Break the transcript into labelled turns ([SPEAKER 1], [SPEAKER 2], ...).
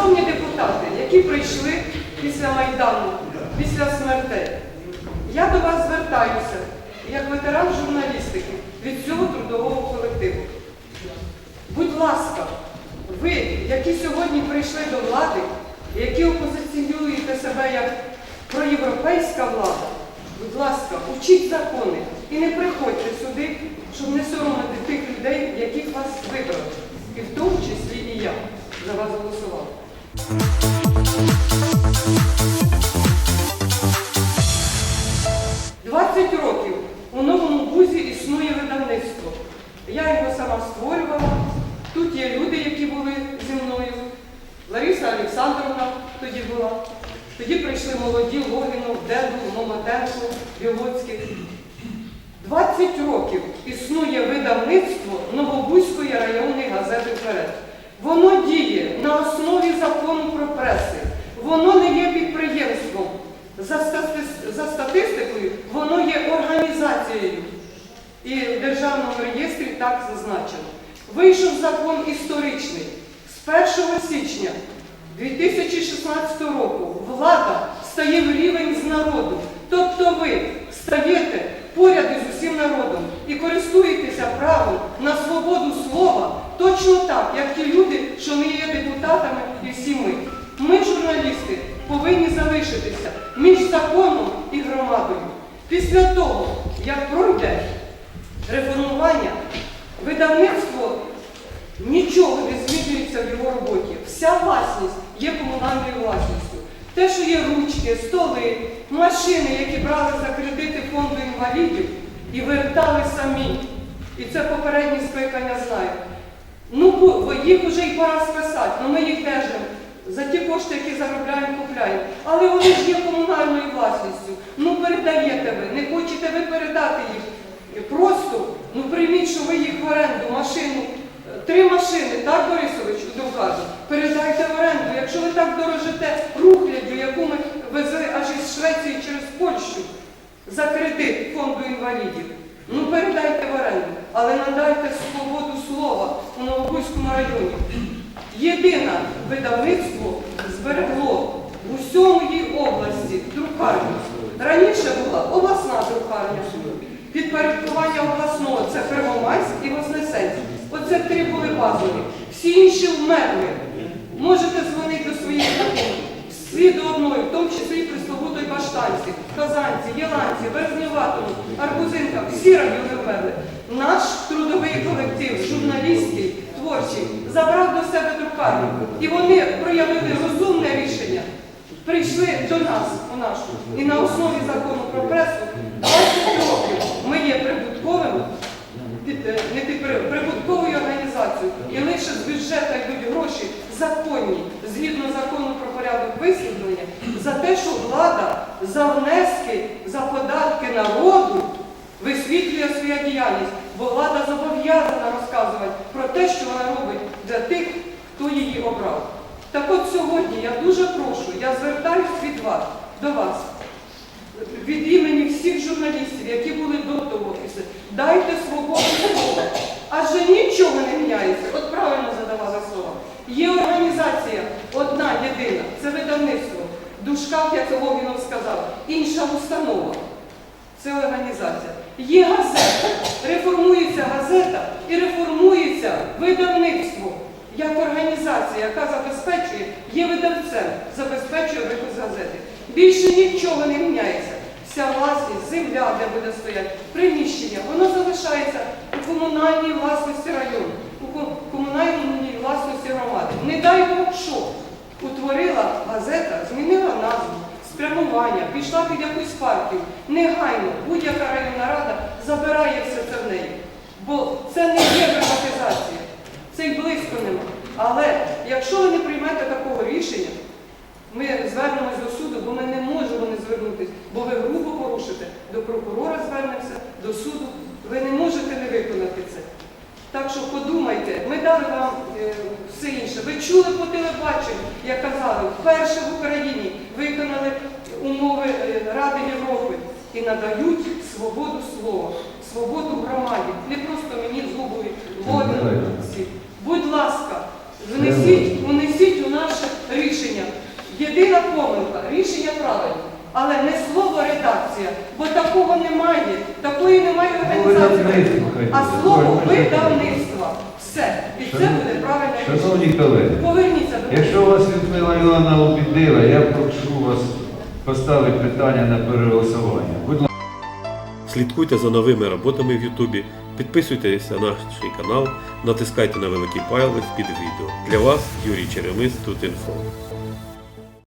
[SPEAKER 1] Шановні депутати, які прийшли після Майдану, після смертей, я до вас звертаюся як ветеран журналістики від цього трудового колективу. Будь ласка, ви, які сьогодні прийшли до влади, які опозиціонуєте себе як проєвропейська влада, будь ласка, учіть закони і не приходьте сюди, щоб не соромити тих людей, яких вас вибрали. І в тому числі і я за вас голосувала. 20 років у новому вузі існує видавництво. Я його сама створювала. Тут є люди, які були зі мною. Лариса Олександровна тоді була. Тоді прийшли молоді Логінов, Дедул, Момотенко, Білоцький. 20 років існує видавництво Новобузької районної газети «Вперед». Воно діє на основі закону про преси. Воно не є підприємством. За, стати- за статистикою, воно є організацією. І в Державному реєстрі так зазначено. Вийшов закон історичний. З 1 січня 2016 року влада стає в рівень з народу. Тобто ви стаєте поряд із усім народом і користуєтеся правом на свободу слова точно так, як ті люди, що не є депутатами і всі ми. Ми, журналісти, повинні залишитися між законом і громадою. Після того, як пройде реформування, видавництво нічого не змінюється в його роботі. Вся власність є комунальною власністю. Те, що є ручки, столи, машини, які брали за кредити фонду інвалідів і вертали самі. І це попередні скликання знають. Ну, бо- їх вже й пора списати, ну ми їх держимо. За ті кошти, які заробляємо, купляємо. Але вони ж є комунальною власністю. Ну передаєте ви, не хочете ви передати їх. Просто ну прийміть, що ви їх в оренду, машину, три машини, так, Борисович, кажуть, передайте в оренду. Якщо ви так дорожите рухлядю, яку ми везли аж із Швеції через Польщу за кредит фонду інвалідів, ну передайте в оренду, але надайте свободу слова у Новобузькому районі. Єдине видавництво зберегло в усьому області друкарню. Раніше була обласна друкарня. Підпорядкування обласного це Первомайськ і Вознесенськ. Оце три були базові. Всі інші вмерли. Можете дзвонити до своїх знайомих. Всі до одної, в тому числі присловутої Баштанці, Казанці, Єланці, Березніватому, Арбузинка, всі райони вмерли. Наш трудовий колектив, забрав до. І вони проявили розумне рішення. Прийшли до нас у нашу. І на основі закону про пресу 20 років ми є прибутковим, е, не прибутковою організацією. І лише з бюджету йдуть гроші законні, згідно закону про порядок висвітлення, за те, що влада за внески, за податки народу висвітлює свою діяльність, бо влада зобов'язана розказувати про те, що вона робить для тих, хто її обрав. Так от сьогодні я дуже прошу, я звертаюсь від вас до вас, від імені всіх журналістів, які були до того офісу, дайте свободу слова. Адже нічого не міняється. От правильно задавали слова. Є організація одна єдина, це видавництво. В дужках, як Логінов сказав, інша установа. Це організація. Є газета, реформується газета і реформується видавництво як організація, яка забезпечує, є видавцем, забезпечує випуск газети. Більше нічого не міняється. Вся власність, земля, де буде стояти, приміщення, воно залишається у комунальній власності району, у комунальній власності громади. Не дай Бог що. Утворила газета, змінила назву, спрямування, пішла під якусь партію. Негайно будь-яка районна рада забирає все це в неї. Бо це не є приватизація. Це й близько нема. Але якщо ви не приймете такого рішення, ми звернемось до суду, бо ми не можемо не звернутися, бо ви грубо порушите. До прокурора звернемося, до суду. Ви не можете не виконати це. Так що подумайте, ми дали вам е, все інше. Ви чули по телебаченню, як казали, вперше в Україні виконали умови е, Ради Європи і надають свободу слова, свободу громаді. Не просто мені з губою Логіну всі. Будь ласка, Внесіть, унесіть у наше рішення. Єдина помилка, рішення правильне, але не слово редакція, бо такого немає, такої немає
[SPEAKER 2] Ну,
[SPEAKER 1] організації, а слово видавництва. Все. І це буде правильне рішення.
[SPEAKER 2] Шановні колеги,
[SPEAKER 1] Поверніться до
[SPEAKER 2] якщо вас Людмила Івановна обідила, я прошу вас поставити питання на переголосування. Будь ласка.
[SPEAKER 3] Слідкуйте за новими роботами в Ютубі, підписуйтесь на наш канал, натискайте на великий палець під відео. Для вас Юрій Черемис тут інфо.